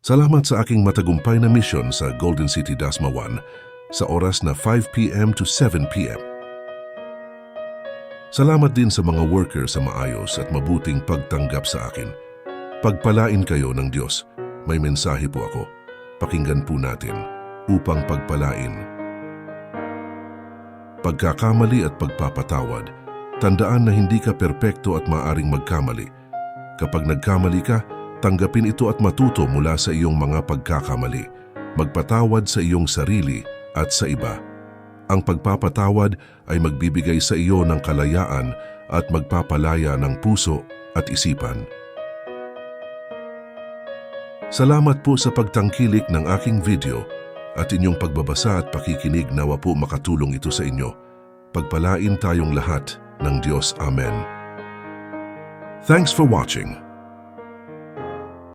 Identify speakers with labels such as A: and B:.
A: Salamat sa aking matagumpay na mission sa Golden City Dasma 1 sa oras na 5pm to 7pm. Salamat din sa mga worker sa maayos at mabuting pagtanggap sa akin. Pagpalain kayo ng Diyos. May mensahe po ako. Pakinggan po natin upang pagpalain. Pagkakamali at pagpapatawad. Tandaan na hindi ka perpekto at maaring magkamali. Kapag nagkamali ka, tanggapin ito at matuto mula sa iyong mga pagkakamali. Magpatawad sa iyong sarili at sa iba. Ang pagpapatawad ay magbibigay sa iyo ng kalayaan at magpapalaya ng puso at isipan. Salamat po sa pagtangkilik ng aking video at inyong pagbabasa at pakikinig nawa po makatulong ito sa inyo. Pagpalain tayong lahat ng Diyos. Amen. Thanks for watching.